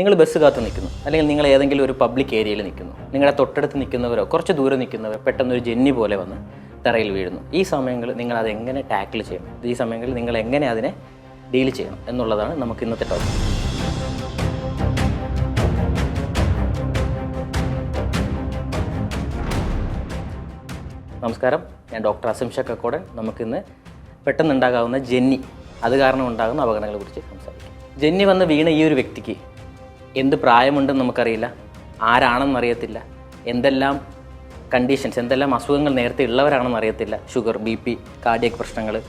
നിങ്ങൾ ബസ് കാത്ത് നിൽക്കുന്നു. അല്ലെങ്കിൽ നിങ്ങൾ ഏതെങ്കിലും ഒരു പബ്ലിക് ഏരിയയിൽ നിൽക്കുന്നു. നിങ്ങളുടെ തൊട്ടടുത്ത് നിൽക്കുന്നവരോ കുറച്ച് ദൂരെ നിൽക്കുന്നവരോ പെട്ടെന്ന് ഒരു ജെന്നി പോലെ വന്ന് തറയിൽ വീഴുന്നു. ഈ സമയങ്ങളിൽ നിങ്ങൾ അത് എങ്ങനെ ടാക്കിൾ ചെയ്യണം? ഈ സമയങ്ങളിൽ നിങ്ങൾ എങ്ങനെ അതിനെ ഡീൽ ചെയ്യണം എന്നുള്ളതാണ് നമുക്ക് ഇന്നത്തെ ടോപ്പിക് നമസ്കാരം. ഞാൻ ഡോക്ടർ അസംഷ കക്കോടൻ നമുക്കിന്ന് പെട്ടെന്നുണ്ടാകാവുന്ന ജെന്നി അത് കാരണം ഉണ്ടാകുന്ന അപകടങ്ങളെ കുറിച്ച് സംസാരിക്കാം. ജെന്നി വന്ന് വീണ ഈ ഒരു വ്യക്തിക്ക് എന്ത് പ്രായമുണ്ടെന്ന് നമുക്കറിയില്ല. ആരാണെന്ന് അറിയത്തില്ല. എന്തെല്ലാം കണ്ടീഷൻസ് എന്തെല്ലാം അസുഖങ്ങൾ നേരത്തെ ഉള്ളവരാണെന്ന് അറിയത്തില്ല. ഷുഗർ ബി പി കാർഡിയക് പ്രശ്നങ്ങൾ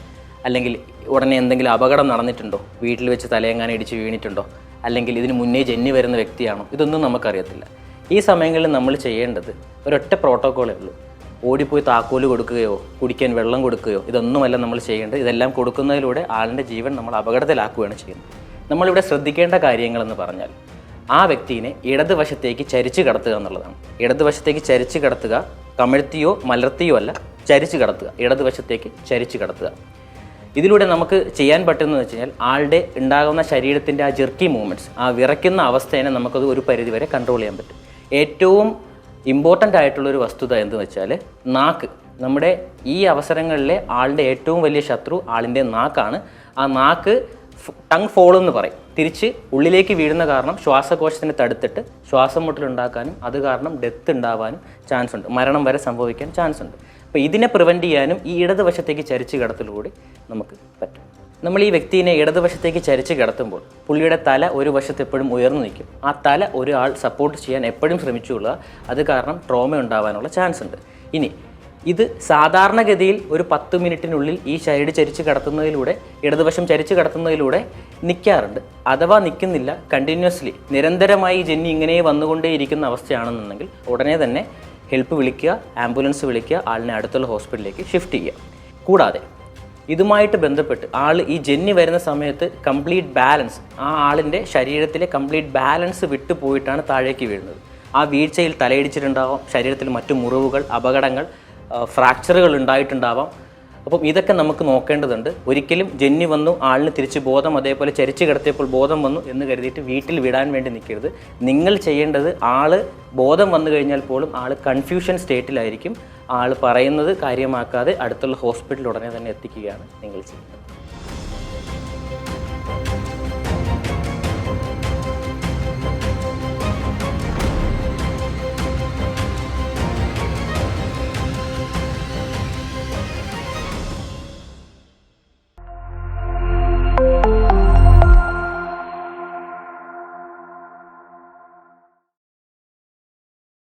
അല്ലെങ്കിൽ ഉടനെ എന്തെങ്കിലും അപകടം നടന്നിട്ടുണ്ടോ? വീട്ടിൽ വെച്ച് തലയെങ്ങാനും ഇടിച്ച് വീണിട്ടുണ്ടോ? അല്ലെങ്കിൽ ഇതിന് മുന്നേ ജന്നി വരുന്ന വ്യക്തിയാണോ? ഇതൊന്നും നമുക്കറിയത്തില്ല. ഈ സമയങ്ങളിൽ നമ്മൾ ചെയ്യേണ്ടത് ഒരൊറ്റ പ്രോട്ടോക്കോളേ ഉള്ളൂ. ഓടിപ്പോയി താക്കോൽ കൊടുക്കുകയോ കുടിക്കാൻ വെള്ളം കൊടുക്കുകയോ ഇതൊന്നുമല്ല നമ്മൾ ചെയ്യേണ്ടത്. ഇതെല്ലാം കൊടുക്കുന്നതിലൂടെ ആളിന്റെ ജീവൻ നമ്മൾ അപകടത്തിലാക്കുകയാണ് ചെയ്യുന്നത്. നമ്മളിവിടെ ശ്രദ്ധിക്കേണ്ട കാര്യങ്ങളെന്ന് പറഞ്ഞാൽ ആ വ്യക്തിയെ ഇടതുവശത്തേക്ക് ചരിച്ച് കടത്തുക എന്നുള്ളതാണ്. ഇടതുവശത്തേക്ക് ചരിച്ച് കടത്തുക കമിഴ്ത്തിയോ മലർത്തിയോ അല്ല ചരിച്ച് കടത്തുക. ഇടതുവശത്തേക്ക് ചരിച്ച് കടത്തുക. ഇതിലൂടെ നമുക്ക് ചെയ്യാൻ പറ്റുന്നത് വെച്ച് കഴിഞ്ഞാൽ ആളുടെ ഉണ്ടാകുന്ന ശരീരത്തിന്റെ ആ ജെർക്കി മൂവ്മെന്റ്സ് ആ വിറയ്ക്കുന്ന അവസ്ഥേനെ നമുക്കത് ഒരു പരിധിവരെ കൺട്രോൾ ചെയ്യാൻ പറ്റും. ഏറ്റവും ഇമ്പോർട്ടന്റ് ആയിട്ടുള്ളൊരു വസ്തുത എന്ന് വെച്ചാൽ നാക്ക്. നമ്മുടെ ഈ അവസരങ്ങളിലെ ആളുടെ ഏറ്റവും വലിയ ശത്രു ആളിന്റെ നാക്കാണ്. ആ നാക്ക് ടങ് ഫോൾ എന്ന് പറയും. തിരിച്ച് ഉള്ളിലേക്ക് വീഴുന്ന കാരണം ശ്വാസകോശത്തിനെ തടുത്തിട്ട് ശ്വാസം മുട്ടലുണ്ടാക്കാനും അത് കാരണം ഡെത്ത് ഉണ്ടാവാനും ചാൻസ് ഉണ്ട്. മരണം വരെ സംഭവിക്കാൻ ചാൻസ് ഉണ്ട്. അപ്പോൾ ഇതിനെ പ്രിവെന്റ് ചെയ്യാനും ഈ ഇടതുവശത്തേക്ക് ചരിച്ച് കിടത്തിലൂടെ നമുക്ക് പറ്റും. നമ്മൾ ഈ വ്യക്തിയെ ഇടതുവശത്തേക്ക് ചരിച്ച് കിടത്തുമ്പോൾ പുള്ളിയുടെ തല ഒരു വശത്ത് എപ്പോഴും ഉയർന്നു നിൽക്കും. ആ തല ഒരാൾ സപ്പോർട്ട് ചെയ്യാൻ എപ്പോഴും ശ്രമിച്ചുകൊള്ളുക. അത് കാരണം ട്രോമ ഉണ്ടാവാനുള്ള ചാൻസ് ഉണ്ട്. ഇനി ഇത് സാധാരണഗതിയിൽ ഒരു പത്ത് മിനിറ്റിനുള്ളിൽ ഈ ഷൈഡ് ചരിച്ച് കടത്തുന്നതിലൂടെ ഇടതുവശം ചരിച്ച് കടത്തുന്നതിലൂടെ നിൽക്കാറുണ്ട്. അഥവാ നിൽക്കുന്നില്ല കണ്ടിന്യൂസ്ലി നിരന്തരമായി ജന്നി ഇങ്ങനെ വന്നുകൊണ്ടേയിരിക്കുന്ന അവസ്ഥയാണെന്നുണ്ടെങ്കിൽ ഉടനെ തന്നെ ഹെൽപ്പ് വിളിക്കുക ആംബുലൻസ് വിളിക്കുക ആളിനെ അടുത്തുള്ള ഹോസ്പിറ്റലിലേക്ക് ഷിഫ്റ്റ് ചെയ്യുക. കൂടാതെ ഇതുമായിട്ട് ബന്ധപ്പെട്ട് ആൾ ഈ ജെന്നി വരുന്ന സമയത്ത് കംപ്ലീറ്റ് ബാലൻസ് ആ ആളിന്റെ ശരീരത്തിലെ കംപ്ലീറ്റ് ബാലൻസ് വിട്ടു പോയിട്ടാണ് താഴേക്ക് വീഴുന്നത്. ആ വീഴ്ചയിൽ തലയിടിച്ചിട്ടുണ്ടാവാം ശരീരത്തിൽ മറ്റു മുറിവുകൾ അപകടങ്ങൾ ഫ്രാക്ചറുകൾ ഉണ്ടായിട്ടുണ്ടാവാം. അപ്പം ഇതൊക്കെ നമുക്ക് നോക്കേണ്ടതുണ്ട്. ഒരിക്കലും ജന്നി വന്നു ആളിന് തിരിച്ച് ബോധം അതേപോലെ ചരിച്ചു കിടത്തിയപ്പോൾ ബോധം വന്നു എന്ന് കരുതിയിട്ട് വീട്ടിൽ വിടാൻ വേണ്ടി നിൽക്കരുത്. നിങ്ങൾ ചെയ്യേണ്ടത് ആൾ ബോധം വന്നു കഴിഞ്ഞാൽ പോലും ആൾ കൺഫ്യൂഷൻ സ്റ്റേറ്റിലായിരിക്കും ആൾ പറയുന്നത് കാര്യമാക്കാതെ അടുത്തുള്ള ഹോസ്പിറ്റലിൽ ഉടനെ തന്നെ എത്തിക്കുകയാണ് നിങ്ങൾ ചെയ്യുന്നത്.